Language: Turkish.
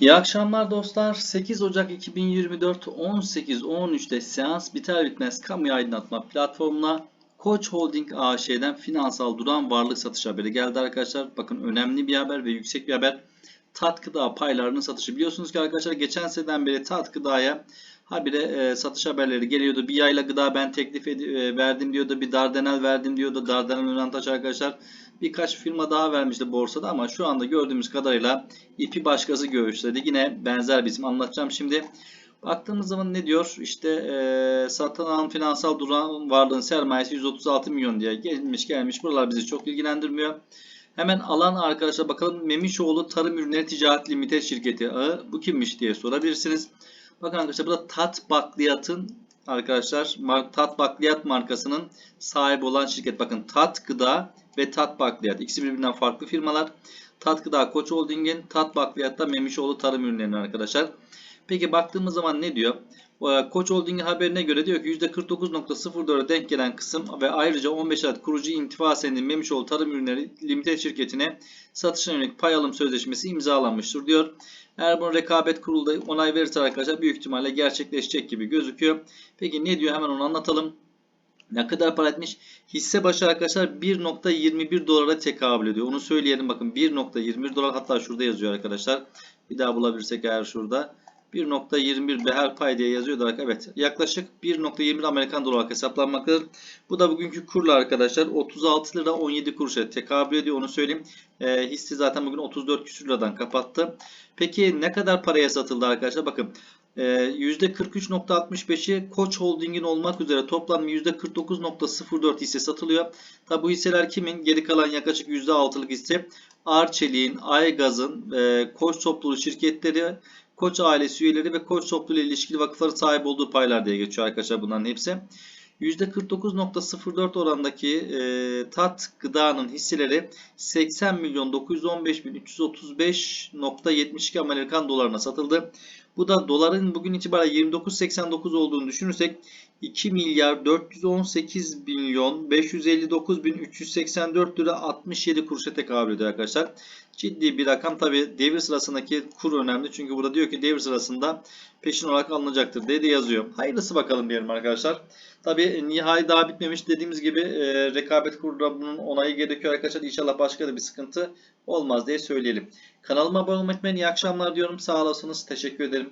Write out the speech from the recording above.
İyi akşamlar dostlar. 8 Ocak 2024 18.13'te seans biter bitmez kamu aydınlatma platformuna Koç Holding AŞ'den finansal duran varlık satış haberi geldi arkadaşlar. Bakın önemli bir haber ve yüksek bir haber. Tat gıda paylarının satışı. Biliyorsunuz ki arkadaşlar geçen seneden beri Tat gıdaya habire e, satış haberleri geliyordu. Bir yayla gıda ben teklif e, verdim diyordu. Bir Dardanel verdim diyordu. Dardanel Önantaş arkadaşlar birkaç firma daha vermişti borsada ama şu anda gördüğümüz kadarıyla ipi başkası göğüsledi. Yine benzer bizim anlatacağım şimdi. Baktığımız zaman ne diyor? İşte e, satılan finansal duran varlığın sermayesi 136 milyon diye gelmiş gelmiş. Buralar bizi çok ilgilendirmiyor. Hemen alan arkadaşlar bakalım Memişoğlu Tarım Ürünleri Ticaret Limited şirketi ağı. Bu kimmiş diye sorabilirsiniz. Bakın arkadaşlar burada Tat Bakliyat'ın arkadaşlar Tat Bakliyat markasının sahibi olan şirket. Bakın Tat Gıda ve Tat Bakliyat. İkisi birbirinden farklı firmalar. Tat Gıda Koç Holding'in, Tat Bakliyat'ta Memişoğlu Tarım Ürünlerinin arkadaşlar. Peki baktığımız zaman ne diyor? Ee, Koç Holding'in haberine göre diyor ki %49.04'e denk gelen kısım ve ayrıca 15 adet kurucu intifa senedinin Memişoğlu Tarım Ürünleri Limited şirketine satışına yönelik pay alım sözleşmesi imzalanmıştır diyor. Eğer bunu rekabet kurulu da onay verirse arkadaşlar büyük ihtimalle gerçekleşecek gibi gözüküyor. Peki ne diyor hemen onu anlatalım. Ne kadar para etmiş? Hisse başı arkadaşlar 1.21 dolara tekabül ediyor. Onu söyleyelim bakın 1.21 dolar hatta şurada yazıyor arkadaşlar. Bir daha bulabilirsek eğer şurada. 1.21 beher pay diye yazıyordu arkadaşlar. Evet yaklaşık 1.21 Amerikan dolar olarak hesaplanmaktadır. Bu da bugünkü kurla arkadaşlar 36 lira 17 kuruşa tekabül ediyor onu söyleyeyim. E, hisse zaten bugün 34 küsür liradan kapattı. Peki ne kadar paraya satıldı arkadaşlar? Bakın %43.65'i Koç Holding'in olmak üzere toplam %49.04 hisse satılıyor. Tabi bu hisseler kimin? Geri kalan yaklaşık %6'lık hisse Arçelik'in, Aygaz'ın, e, Koç topluluğu şirketleri, Koç ailesi üyeleri ve Koç topluluğu ile ilişkili vakıfların sahip olduğu paylar diye geçiyor arkadaşlar bunların hepsi. %49.04 orandaki e, tat gıdanın hisseleri 80 milyon 915 bin 335.72 Amerikan dolarına satıldı. Bu da doların bugün itibariyle 29.89 olduğunu düşünürsek 2 milyar 418 milyon 559 bin 384 lira 67 kuruşa tekabül ediyor arkadaşlar. Ciddi bir rakam tabi devir sırasındaki kur önemli. Çünkü burada diyor ki devir sırasında peşin olarak alınacaktır diye de yazıyor. Hayırlısı bakalım diyelim arkadaşlar. Tabi nihai daha bitmemiş dediğimiz gibi e, rekabet kurulunda bunun onayı gerekiyor arkadaşlar. İnşallah başka da bir sıkıntı olmaz diye söyleyelim. Kanalıma abone olmayı unutmayın. İyi akşamlar diyorum. Sağ olasınız. Teşekkür ederim.